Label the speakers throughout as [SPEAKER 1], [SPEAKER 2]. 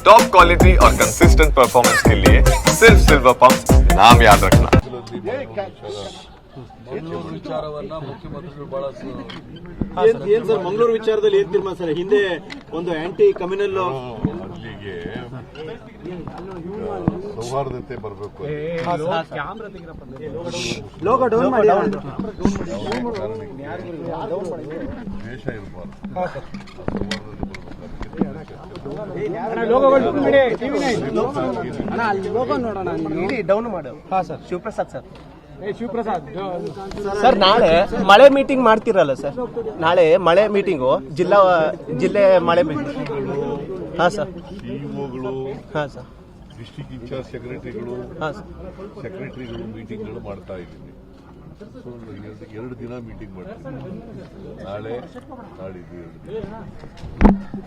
[SPEAKER 1] Top quality और consistent performance के लिए सिर्फ सिल्वर पंप नाम याद रखना
[SPEAKER 2] ಮಂಗಳೂರು ವಿಚಾರವನ್ನ ಮುಖ್ಯಮಂತ್ರಿಗಳು ಬಹಳ ಸ-
[SPEAKER 3] ಏನ್ ಏನ್ ಸರ್ ಮಂಗಳೂರು ವಿಚಾರದಲ್ಲಿ ಏನ್ ತೀರ್ಮಾನ ಸರ್ ಹಿಂದೆ ಒಂದು ಆಂಟಿ ಕಮ್ಯುನಲ್
[SPEAKER 4] ಅಲ್ಲಿಗೆ ಸೌಹಾರ್ದತೆ ಬರಬೇಕು
[SPEAKER 3] ಲೋಗ ಡೌನ್ ಮಾಡಿ
[SPEAKER 4] ದ್ವೇಷ ಇರಬಾರ್ದು
[SPEAKER 5] ಲೋಗೋ ನೋಡೋಣ ಇಡೀ ಡೌನ್ ಮಾಡು. ಹಾ sir. Shivaprasad sir. Shivaprasad. Sir ನಾಳೆ ಮಳೆ ಮೀಟಿಂಗ್ ಮಾಡ್ತಿರಲ್ಲ ಸರ್? ನಾಳೆ ಮಳೆ ಮೀಟಿಂಗು ಜಿಲ್ಲಾ ಜಿಲ್ಲೆ ಮಳೆ ಮೀಟಿಂಗ್ ಹಾ ಸರ್.
[SPEAKER 4] ಹಾಂ
[SPEAKER 5] ಹಾ ಸರ್.
[SPEAKER 4] ಡಿಸ್ಟಿಕ್ ಇನ್ಚಾರ್ಜ್ ಸೆಕ್ರೆಟರಿಗಳು
[SPEAKER 5] ಹಾ ಸರ್.
[SPEAKER 4] ಸೆಕ್ರೆಟರಿಗಳು ಮೀಟಿಂಗ್ಗಳು ಮಾಡ್ತಾ ಇದ್ದೀನಿ. ಸೊ ಎರಡು ದಿನ ಮೀಟಿಂಗ್ ಮಾಡ್ತೀವಿ ನಾಳೆ ನಾಡಿದ್ದು ಎರಡು ದಿನ.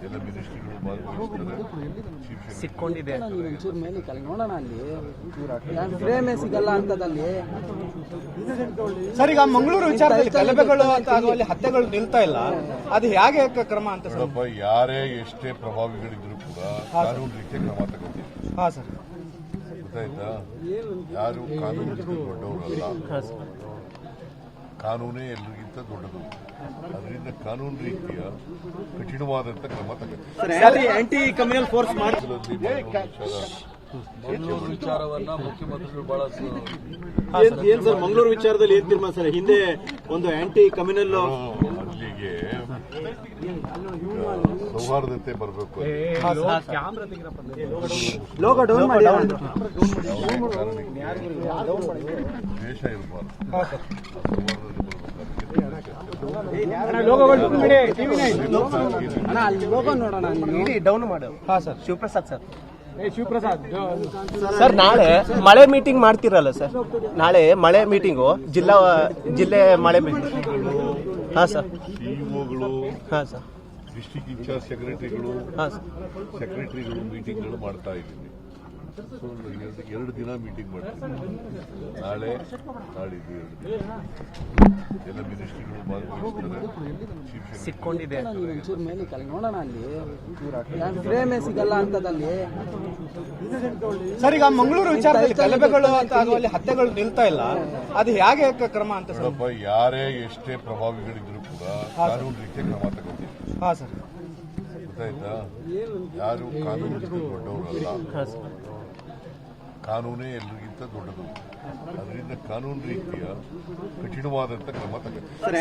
[SPEAKER 4] ಎಲ್ಲ ಮಿನಿಸ್ಟ್ರಿಗಳು ಭಾಗವಹಿಸ್ತಾರೆ
[SPEAKER 5] ಸಿಕ್ಕೊಂಡಿದೆ.
[SPEAKER 6] ಒಂಚೂರು ಮೇಲೆ ಕಲ್ ನೋಡೋಣ ಅಲ್ಲಿ. ಫ್ರೇಮೇ ಸಿಗಲ್ಲ ಅಂತದಲ್ಲಿ.
[SPEAKER 5] ಸರ್ ಈಗ ಮಂಗಳೂರು ವಿಚಾರದಲ್ಲಿ ಗಲಭೆಗಳು ಅಂತ ಆಗುವಲ್ಲಿ ಹತ್ಯೆಗಳು ನಿಲ್ತಾ ಇಲ್ಲ. ಅದು ಹೇಗೆ ಕ್ರಮ ಅಂತ
[SPEAKER 4] ಯಾರೇ ಎಷ್ಟೇ ಪ್ರಭಾವಿಗಳಿದ್ರು ಕೂಡ ಕಾನೂನು ರೀತಿಯ ಕ್ರಮ ತಗೋತೀವಿ
[SPEAKER 5] ಹಾ ಸರ್.
[SPEAKER 4] ಗೊತ್ತಾಯ್ತಾ? ಯಾರು ಕಾನೂನು ದೊಡ್ಡವರಲ್ಲ. ಕಾನೂನೇ ಎಲ್ರಿಗಿಂತ ದೊಡ್ಡದು. ಅದರಿಂದ ಕಾನೂನು ರೀತಿಯ ಕಠಿಣವಾದಂತ ಕ್ರಮ ಸರ್
[SPEAKER 3] ಆಂಟಿ ಕಮ್ಯುನಲ್ ಫೋರ್ಸ್ ಮಾಡಿ
[SPEAKER 2] ಮಂಗಳೂರು ವಿಚಾರವನ್ನ ಮುಖ್ಯಮಂತ್ರಿಗಳು ಬಹಳ
[SPEAKER 3] ಏನ್ ಸರ್ ಮಂಗಳೂರು ವಿಚಾರದಲ್ಲಿ ಏನ್ ತೀರ್ಮಾನ ಸರ್? ಹಿಂದೆ ಒಂದು ಆಂಟಿ ಕಮ್ಯುನಲ್
[SPEAKER 4] ಸೌಹಾರ್ದತೆ ಬರಬೇಕು
[SPEAKER 3] ಲೋಗ ಡೌನ್ ಮಾಡಿ
[SPEAKER 4] ದ್ವೇಷ ಇರಬಾರ್ದು.
[SPEAKER 6] ಅಣ್ಣ ಅಲ್ಲಿ ಲೋಗೋ ನೋಡೋಣ
[SPEAKER 5] ಇಡೀ ಡೌನ್ ಮಾಡು. ಹಾ ಸರ್. ಶಿವಪ್ರಸಾದ್ ಸರ್. ಸರ್ ನಾಳೆ ಮಳೆ ಮೀಟಿಂಗ್ ಮಾಡ್ತಿರಲ್ಲ ಸರ್. ನಾಳೆ ಮಳೆ ಮೀಟಿಂಗು. ಜಿಲ್ಲಾ ಜಿಲ್ಲೆ ಮಳೆ ಮೀಟಿಂಗ್. ಹಾ ಸರ್.
[SPEAKER 4] ಸಿಇಒಗಳು
[SPEAKER 5] ಹಾ ಸರ್.
[SPEAKER 4] ಡಿಸ್ಟಿಕ್ ಇನ್ಚಾರ್ಜ್ ಸೆಕ್ರೆಟರಿಗಳು
[SPEAKER 5] ಹಾ ಸರ್.
[SPEAKER 4] ಸೆಕ್ರೆಟರಿಗಳು ಮೀಟಿಂಗ್ಗಳು ಮಾಡ್ತಾ ಇದ್ದೀನಿ. ಸೊ ಎರಡು ದಿನ ಮೀಟಿಂಗ್ ಮಾಡ್ತೀವಿ. ನಾಳೆ ನಾಡಿದ್ದು ಎರಡು ದಿನ. ಎಲ್ಲ ಮಿನಿಸ್ಟ್ರಿಗಳು ಭಾಗವಹಿಸ್ತಾರೆ.
[SPEAKER 5] ಸಿಕ್ಕೊಂಡಿದೆ.
[SPEAKER 6] ಒಂಚೂರು ಮೇಲೆ ಕಲ್ ನೋಡೋಣ ಅಲ್ಲಿ. ಫ್ರೇಮೇ ಸಿಗಲ್ಲ ಅಂತದಲ್ಲಿ.
[SPEAKER 5] ಸರ್ ಈಗ ಮಂಗಳೂರು ವಿಚಾರದಲ್ಲಿ ಗಲಭೆಗಳು ಅಂತ ಆಗುವಲ್ಲಿ ಹತ್ಯೆಗಳು ನಿಲ್ತಾ ಇಲ್ಲ. ಅದು ಹೇಗೆ ಕ್ರಮ ಅಂತ ಸರ್?
[SPEAKER 4] ನೋಡಪ್ಪ ಯಾರೇ ಎಷ್ಟೇ ಪ್ರಭಾವಿಗಳಿದ್ರು ಕೂಡ ಕಾನೂನು ರೀತಿಯ ಕ್ರಮ ತಗೋತೀವಿ
[SPEAKER 5] ಹಾ ಸರ್.
[SPEAKER 4] ಗೊತ್ತಾಯ್ತಾ? ಯಾರು ಕಾನೂನು ದೊಡ್ಡವರಲ್ಲ. ಕಾನೂನೇ ಎಲ್ರಿಗಿಂತ ದೊಡ್ಡದು. ಅದರಿಂದ ಕಾನೂನು ರೀತಿಯ ಕಠಿಣವಾದಂತ ಕ್ರಮ ತಗೋತೀವಿ